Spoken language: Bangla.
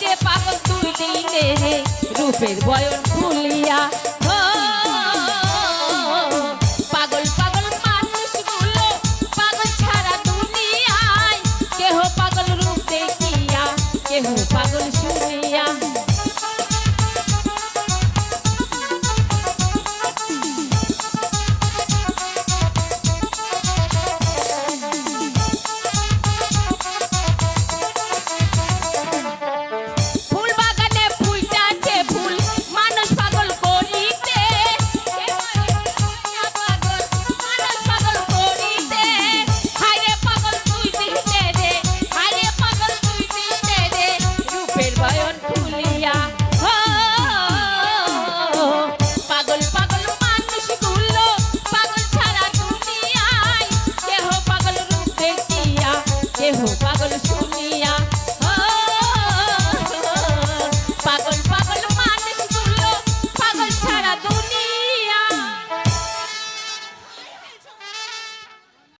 রে পাগল তুই দিলে রে, রূপের বয়স ভুলিয়া পাগল পাগল মানুষগুলো, পাগল ছাড়া দুনিয়ায়। কেহ পাগল রূপ দেখিয়া, কেহ পাগল শুনিয়া শুনিয়া